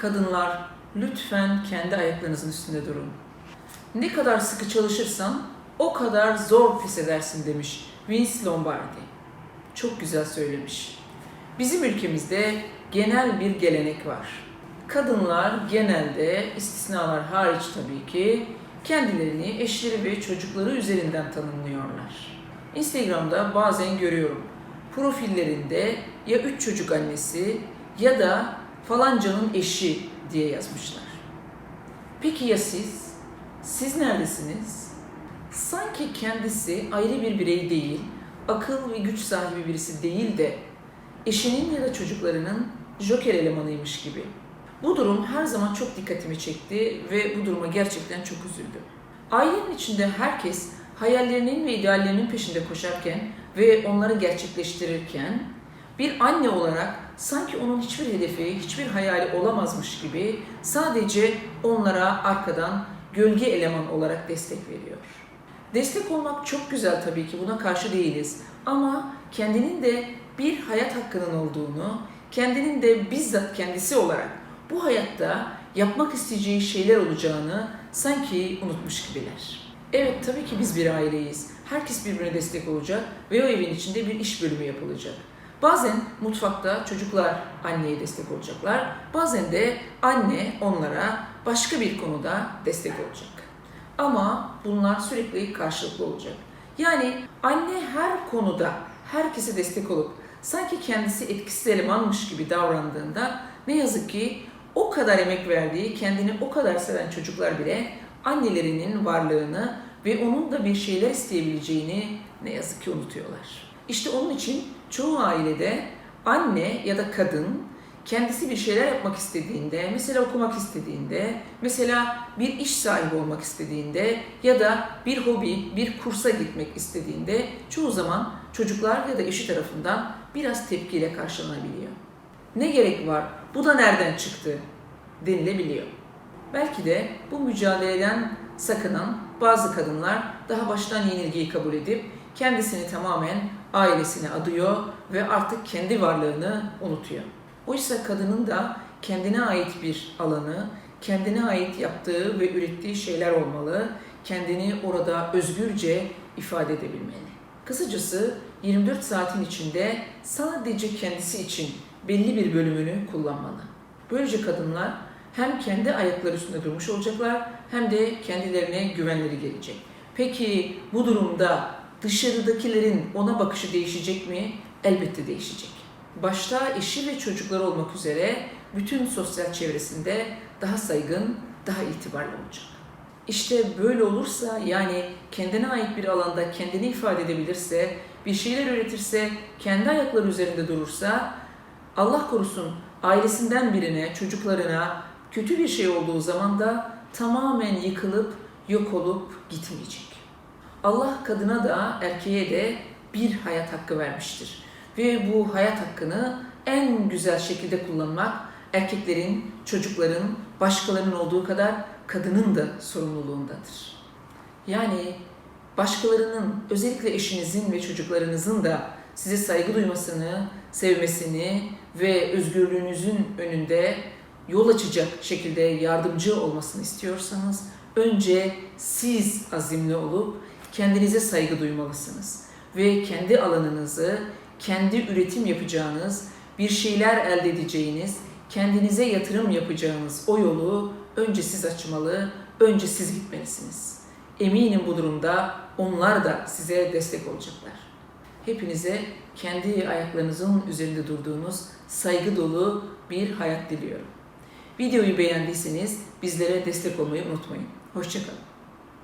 Kadınlar lütfen kendi ayaklarınızın üstünde durun. Ne kadar sıkı çalışırsan o kadar zor pes edersin demiş Vince Lombardi. Çok güzel söylemiş. Bizim ülkemizde genel bir gelenek var. Kadınlar genelde istisnalar hariç tabii ki kendilerini eşleri ve çocukları üzerinden tanımlıyorlar. Instagram'da bazen görüyorum. Profillerinde ya üç çocuk annesi ya da falancanın eşi diye yazmışlar. Peki ya siz? Siz neredesiniz? Sanki kendisi ayrı bir birey değil, akıl ve güç sahibi birisi değil de eşinin ya da çocuklarının joker elemanıymış gibi. Bu durum her zaman çok dikkatimi çekti ve bu duruma gerçekten çok üzüldüm. Ailenin içinde herkes hayallerinin ve ideallerinin peşinde koşarken ve onları gerçekleştirirken bir anne olarak sanki onun hiçbir hedefi, hiçbir hayali olamazmış gibi sadece onlara arkadan gölge eleman olarak destek veriyor. Destek olmak çok güzel tabii ki buna karşı değiliz. Ama kendinin de bir hayat hakkının olduğunu, kendinin de bizzat kendisi olarak bu hayatta yapmak isteyeceği şeyler olacağını sanki unutmuş gibiler. Evet tabii ki biz bir aileyiz. Herkes birbirine destek olacak ve o evin içinde bir iş bölümü yapılacak. Bazen mutfakta çocuklar anneye destek olacaklar. Bazen de anne onlara başka bir konuda destek olacak. Ama bunlar sürekli karşılıklı olacak. Yani anne her konuda herkese destek olup sanki kendisi etkisiz elemanmış gibi davrandığında ne yazık ki o kadar emek verdiği, kendini o kadar seven çocuklar bile annelerinin varlığını ve onun da bir şeyler isteyebileceğini ne yazık ki unutuyorlar. İşte onun için çoğu ailede anne ya da kadın kendisi bir şeyler yapmak istediğinde, mesela okumak istediğinde, mesela bir iş sahibi olmak istediğinde ya da bir hobi, bir kursa gitmek istediğinde çoğu zaman çocuklar ya da eşi tarafından biraz tepkiyle karşılanabiliyor. Ne gerek var? Bu da nereden çıktı? denilebiliyor. Belki de bu mücadeleden sakınan bazı kadınlar daha baştan yenilgiyi kabul edip kendisini tamamen ailesine adıyor ve artık kendi varlığını unutuyor. Oysa kadının da kendine ait bir alanı, kendine ait yaptığı ve ürettiği şeyler olmalı, kendini orada özgürce ifade edebilmeli. Kısacası 24 saatin içinde sadece kendisi için belli bir bölümünü kullanmalı. Böylece kadınlar hem kendi ayakları üstünde durmuş olacaklar hem de kendilerine güvenleri gelecek. Peki bu durumda dışarıdakilerin ona bakışı değişecek mi? Elbette değişecek. Başta eşi ve çocukları olmak üzere bütün sosyal çevresinde daha saygın, daha itibarlı olacak. İşte böyle olursa yani kendine ait bir alanda kendini ifade edebilirse, bir şeyler üretirse, kendi ayakları üzerinde durursa, Allah korusun ailesinden birine, çocuklarına kötü bir şey olduğu zaman da tamamen yıkılıp yok olup gitmeyecek. Allah kadına da erkeğe de bir hayat hakkı vermiştir. Ve bu hayat hakkını en güzel şekilde kullanmak erkeklerin, çocukların, başkalarının olduğu kadar kadının da sorumluluğundadır. Yani başkalarının, özellikle eşinizin ve çocuklarınızın da size saygı duymasını, sevmesini ve özgürlüğünüzün önünde yol açacak şekilde yardımcı olmasını istiyorsanız önce siz azimli olup kendinize saygı duymalısınız ve kendi alanınızı, kendi üretim yapacağınız, bir şeyler elde edeceğiniz, kendinize yatırım yapacağınız o yolu önce siz açmalı, önce siz gitmelisiniz. Eminim bu durumda onlar da size destek olacaklar. Hepinize kendi ayaklarınızın üzerinde durduğunuz saygı dolu bir hayat diliyorum. Videoyu beğendiyseniz bizlere destek olmayı unutmayın. Hoşçakalın.